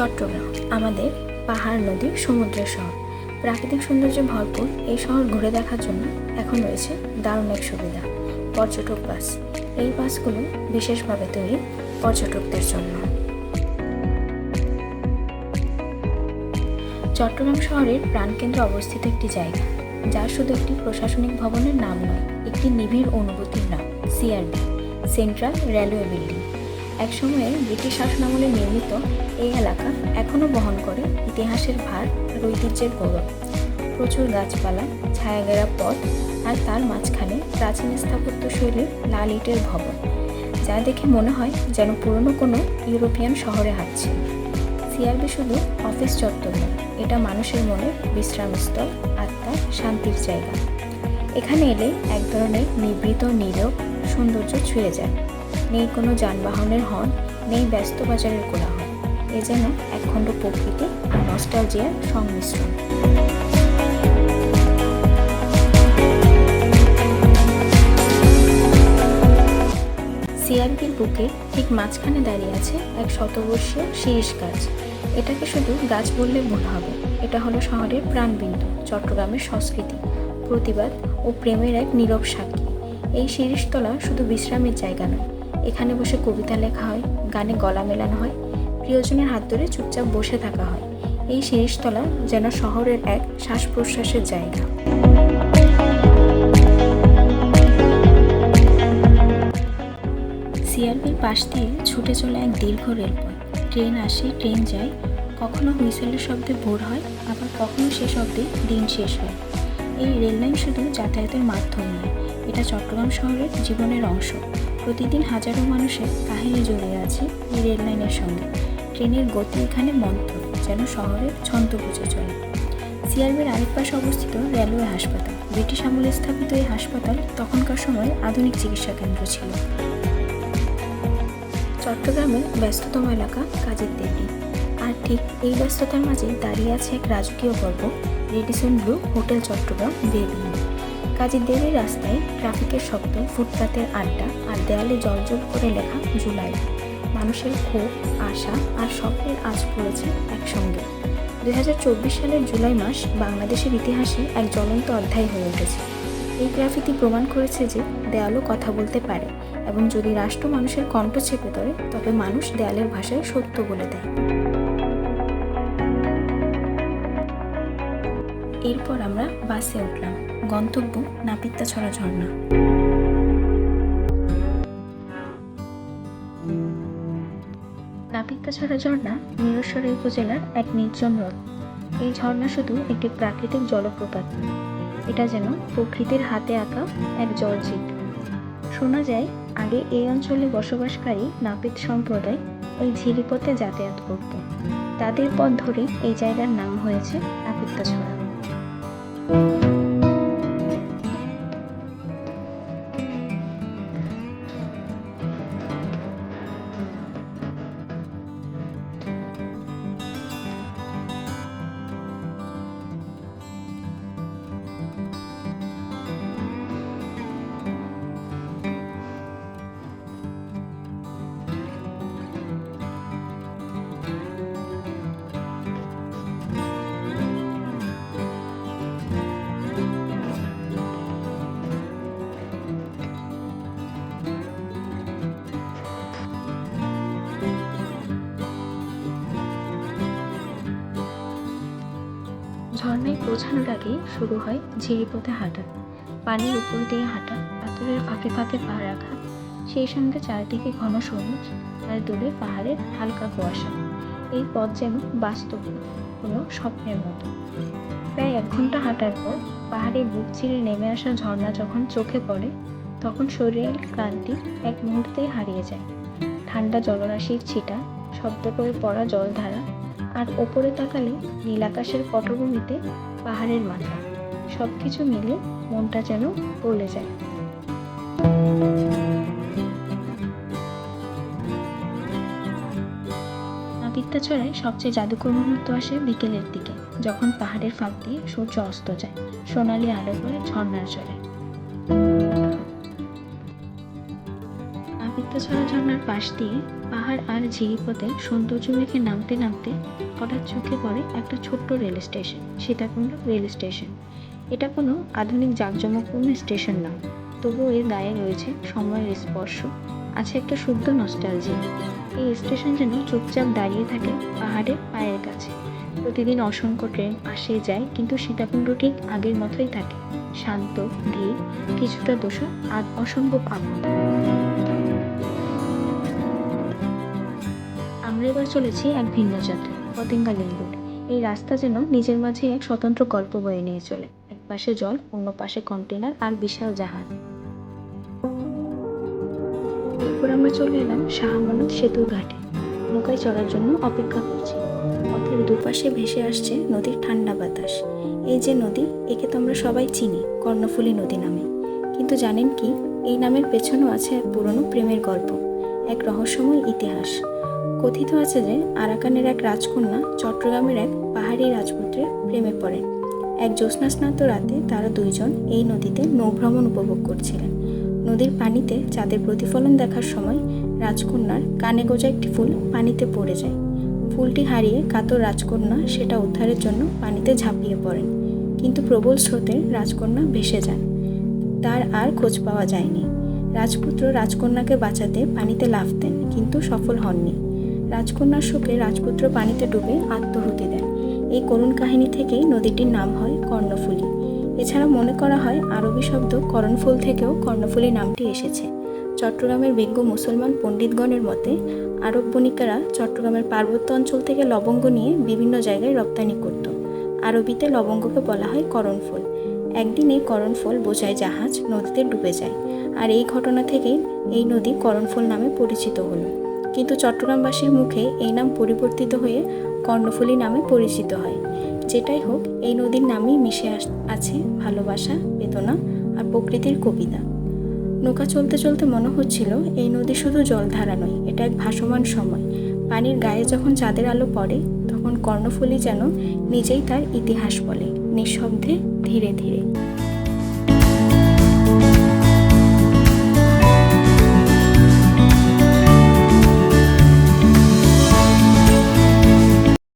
চট্টগ্রাম, আমাদের পাহাড়, নদী সমুদ্রের শহর। প্রাকৃতিক সৌন্দর্যে ভরপুর এই শহর ঘুরে দেখার জন্য এখন রয়েছে দারুণ এক সুবিধা, পর্যটক বাস। এই বাসগুলো বিশেষভাবে তৈরি পর্যটকদের জন্য। চট্টগ্রাম শহরের প্রাণকেন্দ্রে অবস্থিত একটি জায়গা যা শুধু একটি প্রশাসনিক ভবনের নাম নয়, একটি নিবিড় অনুভূতির নাম, সিআরবি, সেন্ট্রাল রেলওয়ে বিল্ডিং। একসময়ে ব্রিটিশ শাসনামলে নির্মিত এই এলাকা এখনও বহন করে ইতিহাসের ভার আর ঐতিহ্যের গৌরব। প্রচুর গাছপালা ছায়াঘেরা পথ আর তার মাঝখানে প্রাচীন স্থাপত্য শৈলীর লাল ইটের ভবন, যা দেখে মনে হয় যেন পুরনো কোনো ইউরোপিয়ান শহরে হাঁটছে। সিআরবি শুধু অফিস চত্বর নয়, এটা মানুষের মনে বিশ্রামস্থল আত্মার শান্তির জায়গা। এখানে এলে এক ধরনের নিবৃত নীরব সৌন্দর্য ছুঁয়ে যায়। নেই কোনো যানবাহনের হর্ন, নেই ব্যস্ত বাজারের কোলাহল। এ যেন একখণ্ড প্রকৃতি আর নস্টালজিয়ার সংমিশ্রণ। সিআরপির বুকে ঠিক মাঝখানে দাঁড়িয়ে আছে এক শতবর্ষীয় শিরিষ গাছ। এটাকে শুধু গাছ বললে ভুল হবে। এটা হলো শহরের প্রাণবিন্দু, চট্টগ্রামের সংস্কৃতি, প্রতিবাদ ও প্রেমের এক নীরব সাক্ষী। এই শিরিষতলা শুধু বিশ্রামের জায়গা নয় এখানে বসে কবিতা লেখা হয়, গানে গলা মেলানো হয়, প্রিয়জনের হাত ধরে চুপচাপ বসে থাকা হয়। এই শিরিষতলা যেন শহরের এক শ্বাস প্রশ্বাসের জায়গা। সিআরপির পাশ দিয়ে ছুটে চলে এক দীর্ঘ রেলপথ। ট্রেন আসে, ট্রেন যায়। কখনো হুইসেলের শব্দে ভোর হয়, আবার কখনো সে শব্দে দিন শেষ হয়। এই রেললাইন শুধু যাতায়াতের মাধ্যম নয়, এটা চট্টগ্রাম শহরের জীবনের অংশ। প্রতিদিন হাজারো মানুষের কাহিনী জড়িয়ে আছে এই রেললাইনের সঙ্গে। ট্রেনের গতি এখানে মন্থর, যেন শহরের ছন্দ বুঝে চলে। সিআরবির আরেক পাশে অবস্থিত রেলওয়ে হাসপাতাল। ব্রিটিশ আমলে স্থাপিত এই হাসপাতাল তখনকার সময় আধুনিক চিকিৎসা কেন্দ্র ছিল। চট্টগ্রামের ব্যস্ততম এলাকা কাজের দেবী। আর ঠিক এই ব্যস্ততার মাঝে দাঁড়িয়ে আছে এক রাজকীয় পর্ব, রেডিসন ব্লু হোটেল চট্টগ্রাম বেবি কাজের দেবীর রাস্তায় ট্রাফিকের শব্দ, ফুটপাতের আড্ডা আর দেয়ালে জলজল করে লেখা জুলাই। মানুষের ক্ষোভ, আশা আর স্বপ্নের আজ পড়েছে একসঙ্গে। দুই হাজার চব্বিশ সালের জুলাই মাস বাংলাদেশের ইতিহাসে এক জ্বলন্ত অধ্যায় হয়ে উঠেছে। এই গ্রাফিতি প্রমাণ করেছে যে দেয়ালও কথা বলতে পারে এবং যদি রাষ্ট্র মানুষের কণ্ঠ চেপে ধরে, তবে মানুষ দেয়ালের ভাষায় সত্য বলে দেয়। এরপর আমরা বাসে উঠলাম। গন্তব্য নাপিত্তাছড়া ঝর্ণা। নাপিত্তাছড়া ঝর্ণা মিরসরাই উপজেলার এক নির্জন হ্রদ। এই ঝর্ণা শুধু একটি প্রাকৃতিক জলপ্রপাত। এটা যেন প্রকৃতির হাতে আঁকা এক জলচিত্র শোনা যায়, আগে এই অঞ্চলে বসবাসকারী নাপিত সম্প্রদায় এই ঝিরিপথে যাতায়াত করত। তাদের পথ ধরে এই জায়গার নাম হয়েছে নাপিত্তাছড়া ঝর্ণায় পৌঁছানোর আগে শুরু হয় ঝিরি ঝিরিপথে হাঁটা। পানির উপর দিয়ে হাঁটা, পাথরের ফাঁকে ফাঁকে পা রাখা, সেই সঙ্গে চারদিকে ঘন সবুজ আর দূরে পাহাড়ের হালকা কুয়াশা। এই পথ যেন বাস্তব কোনো স্বপ্নের মতো। প্রায় এক ঘণ্টা হাঁটার পর পাহাড়ে বুক চিরে নেমে আসা ঝর্ণা যখন চোখে পড়ে, তখন শরীরের ক্লান্তি এক মুহূর্তেই হারিয়ে যায়। ঠান্ডা জলরাশির ছিটা, শব্দ করে পড়া জলধারা আর ওপরে তাকালে নীল আকাশের পটভূমিতে পাহাড়ের মাথা। সব কিছু মিলে মনটা যেন গলে যায়। নাপিত্তাছড়ায় সবচেয়ে জাদুকর মুহূর্ত আসে বিকেলের দিকে, যখন পাহাড়ের ফাঁক দিয়ে সূর্য অস্ত যায়। সোনালি আলো করে ঝর্ণার জলে। চিত্তছড়া ঝর্ণার পাশ দিয়ে পাহাড় আর ঝিরিপথে সৌন্দর্য মেখে নামতে নামতে হঠাৎ চোখে পড়ে একটা ছোট্ট rail station. Sitakunda rail station. এটা কোনো আধুনিক জাঁকজমকপূর্ণ স্টেশন না। তবুও এর গায়ে রয়েছে সময়ের স্পর্শ। আছে একটা শুদ্ধ নস্টালজি এই স্টেশন যেন চুপচাপ দাঁড়িয়ে থাকে পাহাড়ের পায়ের কাছে। প্রতিদিন অসংখ্য ট্রেন আসে, যায়, কিন্তু সীতাকুণ্ড ঠিক আগের মতোই থাকে। শান্ত, ধীর, কিছুটা দোষা আর অসম্ভব আপন আমরা এবার চলেছি এক ভিন্ন যাত্রা পতেঙ্গা লিঙ্ক রোড। এই রাস্তা যেন নিজের মাঝে এক স্বতন্ত্র গল্প বয়ে নিয়ে চলে। এক পাশে জল, অন্য পাশে কন্টেনার আর বিশাল জাহাজ। এরপর আমরা চলে এলাম শাহ আমানত সেতুর ঘাটে। নৌকায় চড়ার জন্য অপেক্ষা করছি। পথের দুপাশে ভেসে আসছে নদীর ঠান্ডা বাতাস। এই যে নদী, একে তো আমরা সবাই চিনি, কর্ণফুলী নদী নামে। কিন্তু জানেন কি? এই নামের পেছনেও আছে এক পুরনো প্রেমের গল্প, এক রহস্যময় ইতিহাস। কথিত আছে যে আরাকানের এক রাজকন্যা চট্টগ্রামের এক পাহাড়ি রাজপুত্রের প্রেমে পড়েন এক জ্যোৎস্নাস্নাত রাতে তারা দুইজন এই নদীতে নৌভ্রমণ উপভোগ করছিলেন। নদীর পানিতে চাঁদের প্রতিফলন দেখার সময় রাজকন্যার কানে গোজা একটি ফুল পানিতে পড়ে যায়। ফুলটি হারিয়ে কাতর রাজকন্যা সেটা উদ্ধারের জন্য পানিতে ঝাঁপিয়ে পড়েন। কিন্তু প্রবল স্রোতে রাজকন্যা ভেসে যান। তার আর খোঁজ পাওয়া যায়নি। রাজপুত্র রাজকন্যাকে বাঁচাতে পানিতে লাফ দেন কিন্তু সফল হননি। রাজকন্যার শোকে রাজপুত্র পানিতে ডুবে আত্মহুতি দেন। এই করুণ কাহিনী থেকেই নদীটির নাম হয় কর্ণফুলী। এছাড়া মনে করা হয় আরবি শব্দ করণফুল থেকেও কর্ণফুলী নামটি এসেছে। চট্টগ্রামের বিজ্ঞ মুসলমান পণ্ডিতগণের মতে, আরব বণিকেরা চট্টগ্রামের পার্বত্য অঞ্চল থেকে লবঙ্গ নিয়ে বিভিন্ন জায়গায় রপ্তানি করত। আরবিতে লবঙ্গকে বলা হয় করণফুল। একদিন এই করণফুল বোঝায় জাহাজ নদীতে ডুবে যায়। আর এই ঘটনা থেকেই এই নদী করণফুল নামে পরিচিত হলো। কিন্তু চট্টগ্রামবাসীর মুখে এই নাম পরিবর্তিত হয়ে কর্ণফুলী নামে পরিচিত হয়। যেটাই হোক, এই নদীর নামেই মিশে আছে ভালোবাসা, বেদনা আর প্রকৃতির কবিতা। নৌকা চলতে চলতে মনে হচ্ছিল এই নদী শুধু জলধারা নয়, এটা এক ভাসমান সময়। পানির গায়ে যখন চাঁদের আলো পড়ে, তখন কর্ণফুলী যেন নিজেই তার ইতিহাস বলে, নিঃশব্দে ধীরে ধীরে।